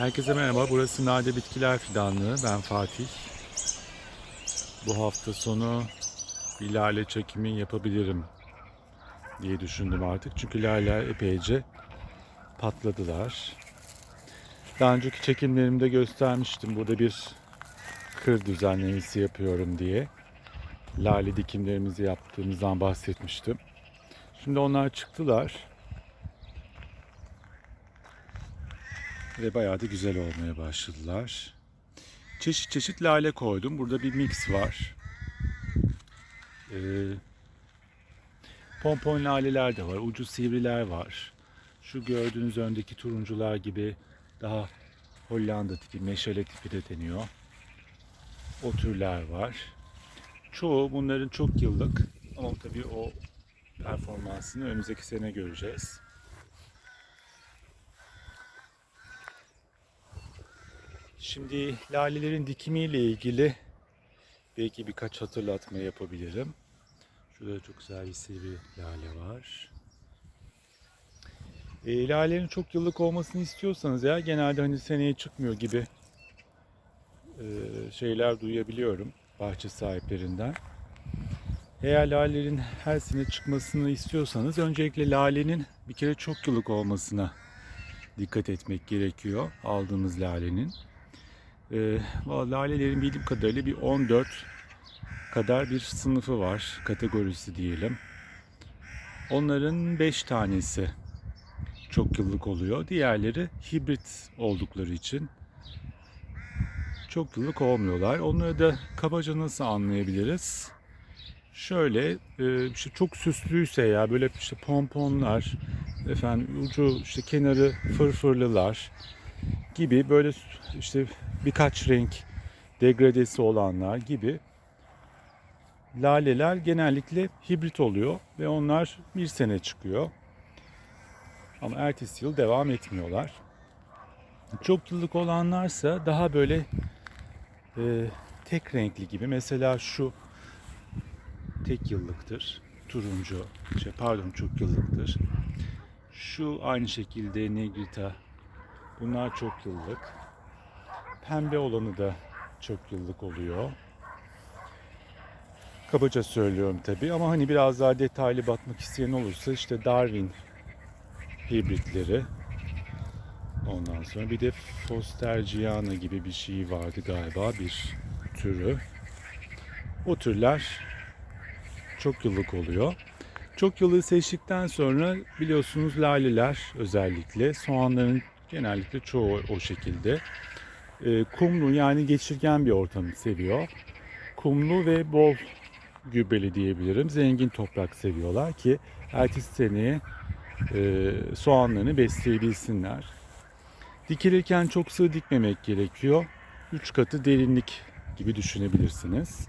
Herkese merhaba. Burası Nade Bitkiler Fidanlığı. Ben Fatih. Bu hafta sonu bir lale çekimi yapabilirim diye düşündüm artık. Çünkü laleler epeyce patladılar. Daha önceki çekimlerimde göstermiştim. Burada bir kır düzenlemesi yapıyorum diye. Lale dikimlerimizi yaptığımızdan bahsetmiştim. Şimdi onlar çıktılar. Ve bayağı da güzel olmaya başladılar. Çeşit çeşit lale koydum. Burada bir mix var. Ee, pompon laleler de var. Ucu sivriler var. Şu gördüğünüz öndeki turuncular gibi daha Hollanda tipi, meşale tipi de deniyor. O türler var. Çoğu bunların çok yıllık ama tabii o performansını önümüzdeki sene göreceğiz. Şimdi lalelerin dikimiyle ilgili belki birkaç hatırlatma yapabilirim. Şurada çok güzel bir sivri lale var. E, lalelerin çok yıllık olmasını istiyorsanız ya genelde hani seneye çıkmıyor gibi e, şeyler duyabiliyorum bahçe sahiplerinden. Eğer lalelerin her sene çıkmasını istiyorsanız öncelikle lalenin bir kere çok yıllık olmasına dikkat etmek gerekiyor aldığımız lalenin. E, lalelerin bildiğim kadarıyla bir 14 kadar bir sınıfı var, kategorisi diyelim. Onların 5 tanesi çok yıllık oluyor. Diğerleri hibrit oldukları için çok yıllık olmuyorlar. Onları da kabaca nasıl anlayabiliriz? Şöyle e, işte çok süslüyse ya böyle işte pomponlar, efendim ucu işte kenarı fırfırlılar gibi böyle işte birkaç renk degradesi olanlar gibi laleler genellikle hibrit oluyor ve onlar bir sene çıkıyor. Ama ertesi yıl devam etmiyorlar. Çok yıllık olanlarsa daha böyle e, tek renkli gibi. Mesela şu tek yıllıktır. Turuncu, şey, pardon çok yıllıktır. Şu aynı şekilde Negrita. Bunlar çok yıllık. Pembe olanı da çok yıllık oluyor. Kabaca söylüyorum tabi ama hani biraz daha detaylı bakmak isteyen olursa işte Darwin hibritleri. Ondan sonra bir de Fosterciana gibi bir şey vardı galiba bir türü. O türler çok yıllık oluyor. Çok yıllığı seçtikten sonra biliyorsunuz laleler özellikle soğanların genellikle çoğu o şekilde. E, kumlu yani geçirgen bir ortamı seviyor. Kumlu ve bol gübreli diyebilirim. Zengin toprak seviyorlar ki ertesi seneye e, soğanlarını besleyebilsinler. Dikilirken çok sığ dikmemek gerekiyor. 3 katı derinlik gibi düşünebilirsiniz.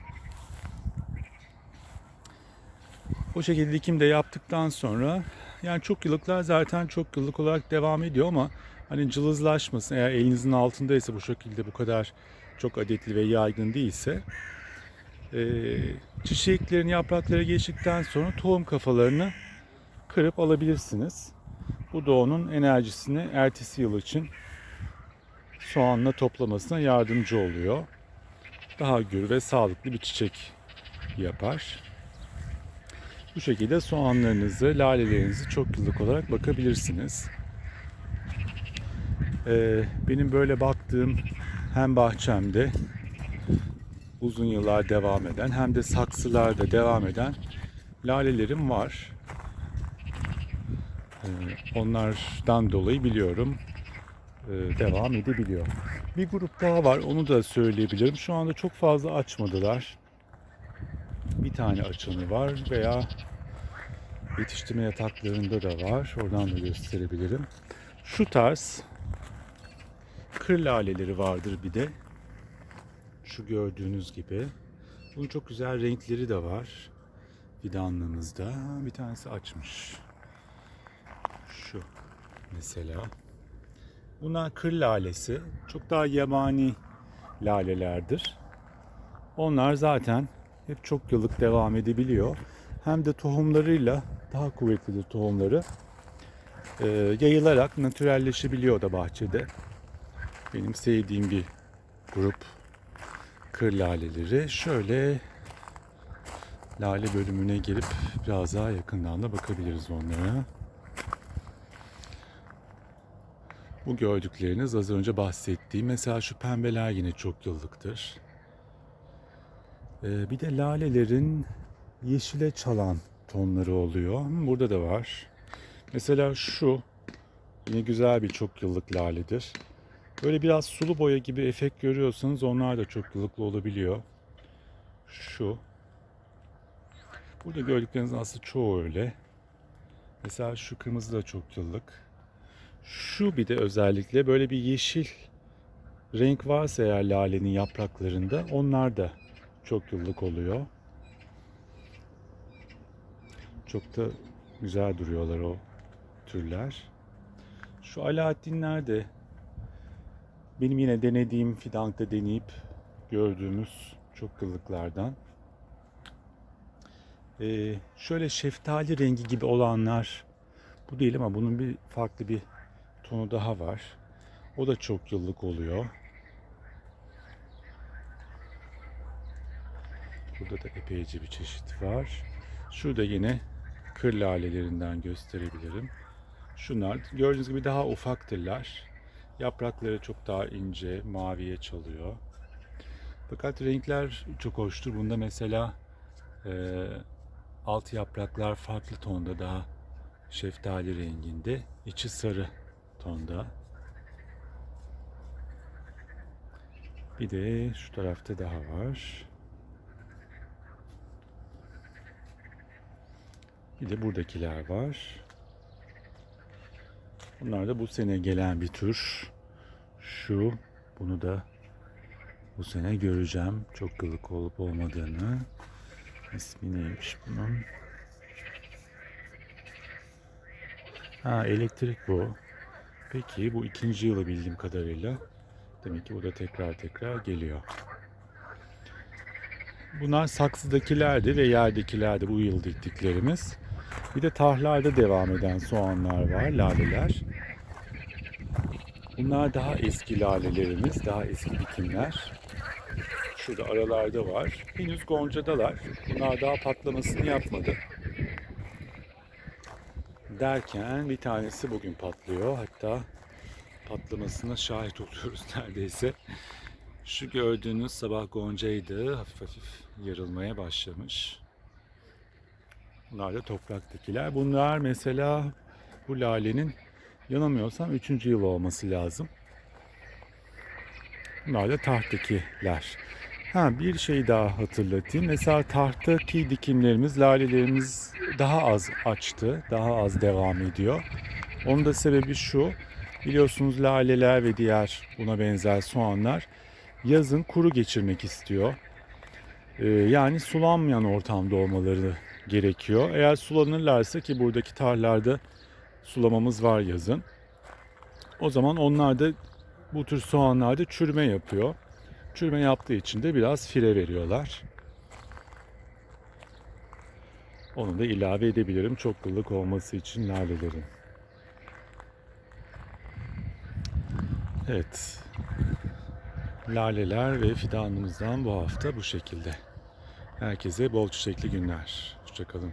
O şekilde dikim de yaptıktan sonra yani çok yıllıklar zaten çok yıllık olarak devam ediyor ama hani cılızlaşmasın eğer elinizin altındaysa bu şekilde bu kadar çok adetli ve yaygın değilse e, çiçeklerin yaprakları geçtikten sonra tohum kafalarını kırıp alabilirsiniz. Bu da onun enerjisini ertesi yıl için soğanla toplamasına yardımcı oluyor. Daha gür ve sağlıklı bir çiçek yapar. Bu şekilde soğanlarınızı, lalelerinizi çok yıllık olarak bakabilirsiniz. Ee, benim böyle baktığım hem bahçemde uzun yıllar devam eden hem de saksılarda devam eden lalelerim var. Ee, onlardan dolayı biliyorum e, devam edebiliyor. Bir grup daha var onu da söyleyebilirim. Şu anda çok fazla açmadılar. Bir tane açanı var veya yetiştirme yataklarında da var. Oradan da gösterebilirim. Şu tarz kır laleleri vardır bir de. Şu gördüğünüz gibi. Bunun çok güzel renkleri de var. Fidanlığımızda. Bir tanesi açmış. Şu mesela. Bunlar kır lalesi. Çok daha yabani lalelerdir. Onlar zaten hep çok yıllık devam edebiliyor. Hem de tohumlarıyla daha kuvvetlidir tohumları. Ee, yayılarak natürelleşebiliyor da bahçede. Benim sevdiğim bir grup kır laleleri. Şöyle lale bölümüne gelip biraz daha yakından da bakabiliriz onlara. Bu gördükleriniz az önce bahsettiğim. Mesela şu pembeler yine çok yıllıktır. Ee, bir de lalelerin yeşile çalan tonları oluyor. Burada da var. Mesela şu yine güzel bir çok yıllık laledir. Böyle biraz sulu boya gibi efekt görüyorsanız onlar da çok yıllıklı olabiliyor. Şu. Burada gördüklerinizin aslında çoğu öyle. Mesela şu kırmızı da çok yıllık. Şu bir de özellikle böyle bir yeşil renk varsa eğer lalenin yapraklarında onlar da çok yıllık oluyor. Çok da güzel duruyorlar o türler. Şu Alaaddinler de benim yine denediğim fidankta deneyip gördüğümüz çok yıllıklardan. Ee, şöyle şeftali rengi gibi olanlar bu değil ama bunun bir farklı bir tonu daha var. O da çok yıllık oluyor. Burada da epeyce bir çeşit var. Şurada yine kır lalelerinden gösterebilirim. Şunlar gördüğünüz gibi daha ufaktırlar. Yaprakları çok daha ince, maviye çalıyor. Fakat renkler çok hoştur. Bunda mesela e, alt yapraklar farklı tonda daha şeftali renginde. içi sarı tonda. Bir de şu tarafta daha var. Bir de buradakiler var. Bunlar da bu sene gelen bir tür. Şu, bunu da bu sene göreceğim. Çok kılık olup olmadığını. İsmi neymiş bunun? Ha elektrik bu. Peki bu ikinci yılı bildiğim kadarıyla. Demek ki bu da tekrar tekrar geliyor. Bunlar saksıdakilerdi ve yerdekilerdi bu yıl diktiklerimiz. Bir de tahlarda devam eden soğanlar var, laleler. Bunlar daha eski lalelerimiz, daha eski dikimler. Şurada aralarda var. Henüz goncadalar. Bunlar daha patlamasını yapmadı. Derken bir tanesi bugün patlıyor. Hatta patlamasına şahit oluyoruz neredeyse. Şu gördüğünüz sabah goncaydı. Hafif hafif yarılmaya başlamış. Bunlar da topraktakiler. Bunlar mesela bu lalenin yanılmıyorsam 3. yıl olması lazım. Bunlar da tahtakiler. Ha bir şey daha hatırlatayım. Mesela tahtaki dikimlerimiz, lalelerimiz daha az açtı, daha az devam ediyor. Onun da sebebi şu. Biliyorsunuz laleler ve diğer buna benzer soğanlar yazın kuru geçirmek istiyor. Ee, yani sulanmayan ortamda olmaları gerekiyor. Eğer sulanırlarsa ki buradaki tarlarda sulamamız var yazın. O zaman onlar da bu tür soğanlarda çürüme yapıyor. Çürüme yaptığı için de biraz fire veriyorlar. Onu da ilave edebilirim çok yıllık olması için lalelerin. Evet. Laleler ve fidanımızdan bu hafta bu şekilde. Herkese bol çiçekli günler. Hoşçakalın.